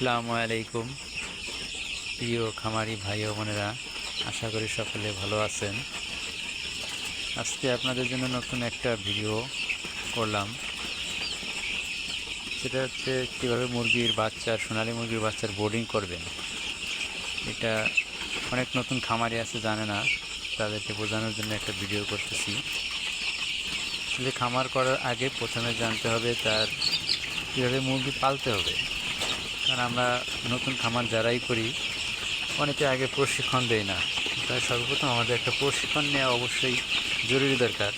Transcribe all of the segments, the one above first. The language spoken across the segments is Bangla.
আসসালামু আলাইকুম। প্রিয় খামারি ভাই ও বোনেরা, আশা করি সকলে ভালো আছেন। আজকে আপনাদের জন্য নতুন একটা ভিডিও করলাম। সেটা হচ্ছে কীভাবে মুরগির বাচ্চার সোনালী মুরগির বাচ্চার বোর্ডিং করবেন। এটা অনেক নতুন খামারি আছে, জানে না। তাদেরকে বোঝানোর জন্য একটা ভিডিও করতেছি। যে খামার করার আগে প্রথমে জানতে হবে তার কীভাবে মুরগি পালতে হবে। কারণ আমরা নতুন খামার যারাই করি, অনেকে আগে প্রশিক্ষণ দেয় না। তাই সর্বপ্রথম আমাদের একটা প্রশিক্ষণ নেওয়া অবশ্যই জরুরি দরকার।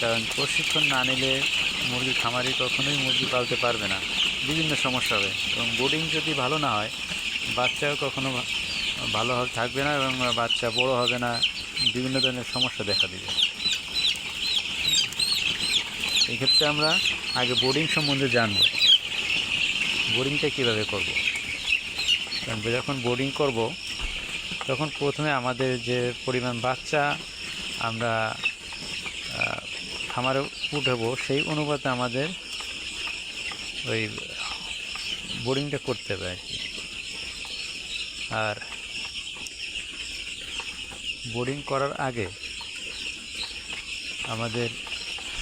কারণ প্রশিক্ষণ না নিলে মুরগি খামারি কখনোই মুরগি পালতে পারবে না। বিভিন্ন সমস্যা হবে এবং বোর্ডিং যদি ভালো না হয়, বাচ্চাও কখনো ভা- ভালোভাবে থাকবে না এবং বাচ্চা বড় হবে না, বিভিন্ন ধরনের সমস্যা দেখা দিবে। এক্ষেত্রে আমরা আগে বোর্ডিং সম্বন্ধে জানব। বোর্ডিংটা কীভাবে করব? যখন বোর্ডিং করব, তখন প্রথমে আমাদের যে পরিমাণ বাচ্চা আমরা খামারে উঠাবো, সেই অনুপাতে আমাদের ওই বোরিংটা করতে হবে আর কি। আর বোর্ডিং করার আগে আমাদের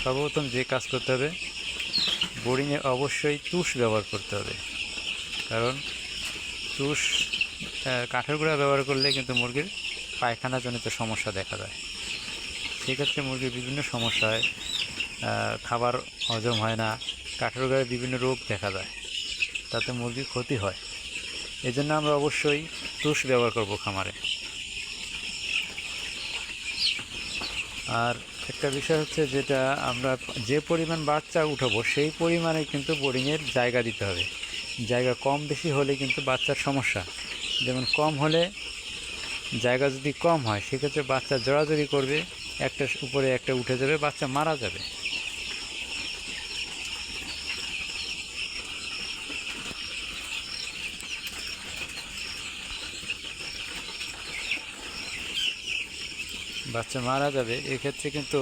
সর্বপ্রথম যে কাজ করতে হবে বোর্ডিংয়ে অবশ্যই তুষ ব্যবহার করতে হবে। কারণ তুষ কাঠের গুঁড়া ব্যবহার করলে কিন্তু মুরগির পায়খানাজনিত সমস্যা দেখা যায় সেক্ষেত্রে মুরগির বিভিন্ন সমস্যা হয় খাবার হজম হয় না, কাঠের গুঁড়ায় বিভিন্ন রোগ দেখা যায় তাতে মুরগির ক্ষতি হয়। এই জন্য আমরা অবশ্যই তুষ ব্যবহার করব খামারে। আর একটা বিষয় হচ্ছে যেটা আমরা যে পরিমাণ বাচ্চা উঠাবো, সেই পরিমাণে কিন্তু বোরিংয়ের জায়গা দিতে হবে। জায়গা কম বেশি হলে কিন্তু বাচ্চার সমস্যা। যেমন কম হলে জায়গা যদি কম হয়, সেক্ষেত্রে বাচ্চা জড়াজড়ি করবে, একটা উপরে একটা উঠে যাবে, বাচ্চা মারা যাবে। বাচ্চা মারা যাবে, এক্ষেত্রে কিন্তু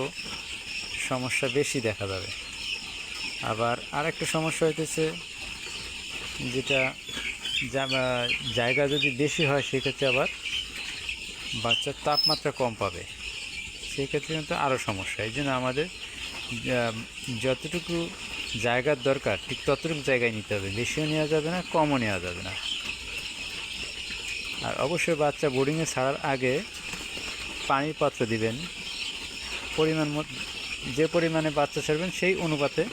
সমস্যা বেশি দেখা যাবে। আবার আরেকটা সমস্যা হইতেছে, যেটা জায়গা যদি বেশি হয়, সেক্ষেত্রে আবার বাচ্চার তাপমাত্রা কম পাবে। সেক্ষেত্রে কিন্তু আরও সমস্যা। এই জন্য আমাদের যতটুকু জায়গার দরকার, ঠিক ততটুকু জায়গায় নিতে হবে। বেশিও নেওয়া যাবে না, কমও নেওয়া যাবে না। আর অবশ্যই বাচ্চা বোর্ডিংয়ে ছাড়ার আগে পানির পাত্র দিবেন। পরিমাণ যে পরিমাণে বাচ্চা ছাড়বেন, সেই অনুপাতে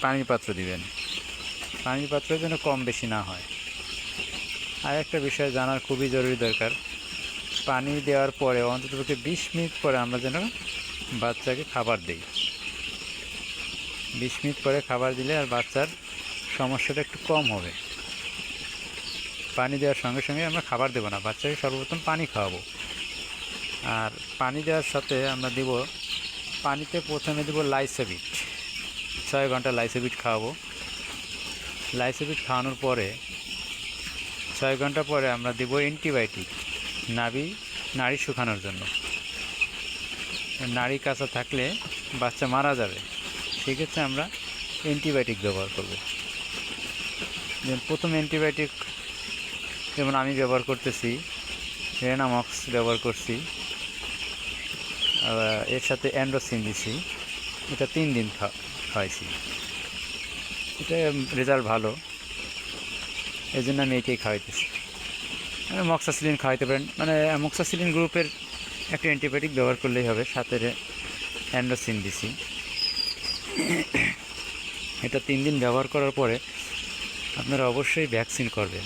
পানির পাত্র দিবেন। পানির পাত্র যেন কম বেশি না হয়। আর একটা বিষয় জানার খুবই জরুরি দরকার। পানি দেওয়ার পরে অন্ততপক্ষে বিশ মিনিট পরে আমরা যেন বাচ্চাকে খাবার দিই। বিশ মিনিট পরে খাবার দিলে আর বাচ্চার সমস্যাটা একটু কম হবে। পানি দেওয়ার সঙ্গে সঙ্গে আমরা খাবার দেবো না। বাচ্চাকে সর্বপ্রথম পানি খাওয়াবো। আর পানি দেওয়ার সাথে আমরা দেব, পানিতে প্রথমে দেবো লাইসেবিট। ছয় ঘণ্টা লাইসেবিট খাওয়াবো। লাইসেবিট খাওয়ানোর পরে, ছয় ঘণ্টা পরে আমরা দেব অ্যান্টিবায়োটিক নাভি নাড়ি শুকানোর জন্য। নাড়ি কাঁচা থাকলে বাচ্চা মারা যাবে। সেক্ষেত্রে আমরা অ্যান্টিবায়োটিক ব্যবহার করব। প্রথম অ্যান্টিবায়োটিক, যেমন আমি ব্যবহার করতেছি, রেনামক্স ব্যবহার করছি। এর সাথে অ্যান্ড্রোসিন দিছি। এটা তিন দিন খাওয়াইছি এটা রেজাল্ট ভালো। এই জন্য আমি এটাই খাওয়াইতেছি। মানে মক্সাসিলিন খাওয়াইতে পারেন। মানে মক্সাসিলিন গ্রুপের একটা অ্যান্টিবায়োটিক ব্যবহার করলেই হবে। সাথে অ্যান্ড্রোসিন দিছি। এটা তিন দিন ব্যবহার করার পরে আপনারা অবশ্যই ভ্যাকসিন করবেন।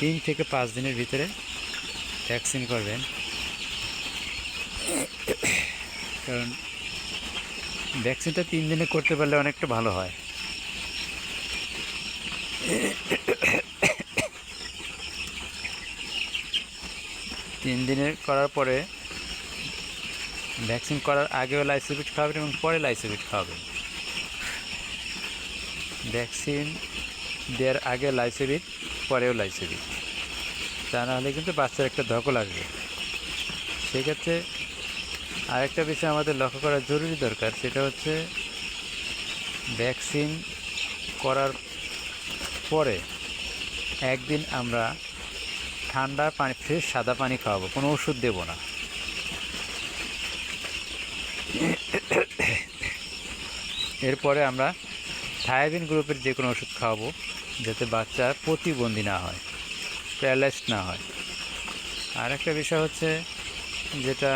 তিন থেকে পাঁচ দিনের ভিতরে ভ্যাকসিন করবেন। কারণ ভ্যাকসিনটা তিন দিনে করতে পারলে অনেকটা ভালো হয়। তিন দিনে করার পরে ভ্যাকসিন করার আগেও লাইসোবিট খাওয়াবেন এবং পরে লাইসোবিট খাওয়াবেন। ভ্যাকসিন দেওয়ার আগে লাইসোবিট, পরেও লাইসোবিট। তা নাহলে কিন্তু বাচ্চার একটা ধকল আসবে। সেক্ষেত্রে আরেকটা বিষয় আমাদের লক্ষ্য করা জরুরি দরকার, সেটা হচ্ছে ভ্যাকসিন করার পরে একদিন আমরা ঠান্ডা পানি, ফ্রেশ সাদা পানি খাওয়াবো, কোনো ওষুধ দেবো না। এরপরে আমরা থায়াবিন গ্রুপের যে কোনো ওষুধ খাওয়াবো, যাতে বাচ্চা প্রতিবন্ধী না হয়, প্যারালাইজড না হয়। আর একটা বিষয় হচ্ছে যেটা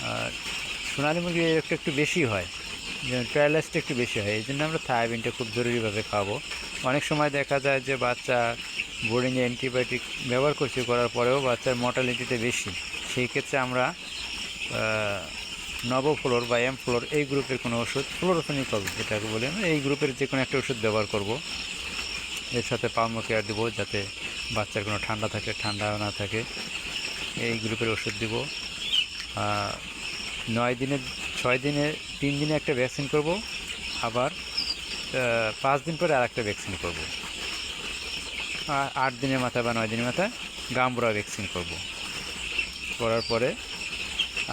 আহ, সোনালী মুরগি একটু একটু বেশি হয় যেমন প্যারালাইজটা একটু বেশি হয় এই জন্য আমরা থায়াবিনটা খুব জরুরিভাবে খাব। অনেক সময় দেখা যায় যে বাচ্চা বোর্ডিংয়ে অ্যান্টিবায়োটিক ব্যবহার করছে করার পরেও বাচ্চার মর্টালিটিটা বেশি। সেই ক্ষেত্রে আমরা নবফ্লোর বা এম ফ্লোর এই গ্রুপের কোনো ওষুধ ফ্লোরোফেনিক হবে যেটাকে বলি আমরা এই গ্রুপের যে কোনো একটা ওষুধ ব্যবহার করব। এর সাথে পালমো কেয়ার দেবো যাতে বাচ্চার কোনো ঠান্ডা থাকে ঠান্ডা না থাকে। এই গ্রুপের ওষুধ দিব। নয় দিনে ছয় দিনে তিন দিনে একটা ভ্যাকসিন করব, আবার পাঁচ দিন পরে আর একটা ভ্যাকসিন করব। আট দিনের মাথায় বা নয় দিনের মাথায় গাম্বুরা ভ্যাকসিন করব। করার পরে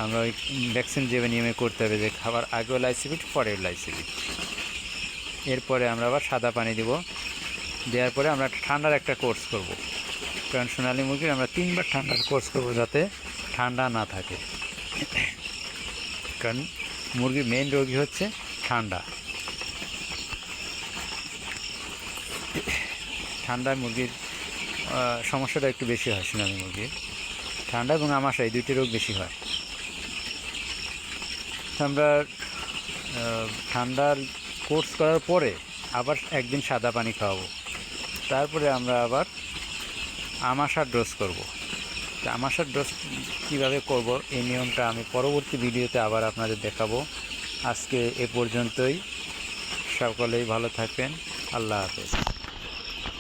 আমরা ওই ভ্যাকসিন যে নিয়মে করতে হবে যে খাবার আগেও লাইসিবিট পরেও লাইসিবিট এরপরে আমরা আবার সাদা পানি দিব। দেওয়ার পরে আমরা ঠান্ডার একটা কোর্স করব। কারণ সোনালী মুরগির আমরা তিনবার ঠান্ডার কোর্স করব যাতে ঠান্ডা না থাকে। কারণ মুরগির মেইন রোগী হচ্ছে ঠান্ডা। ঠান্ডা মুরগির সমস্যাটা একটু বেশি হয় সোনালী মুরগির। ঠান্ডা এবং আমাশা এই দুইটি রোগ বেশি হয়। আমরা ঠান্ডার কোর্স করার পরে আবার একদিন সাদা পানি খাওয়াবো। তারপরে আমরা আবার আমাশার ডোজ করব। আমাশার ড্রস কীভাবে করব এই নিয়মটা আমি পরবর্তী ভিডিওতে আবার আপনাদের দেখাবো। আজকে এ পর্যন্তই। সকলেই ভালো থাকবেন। আল্লাহ হাফেজ।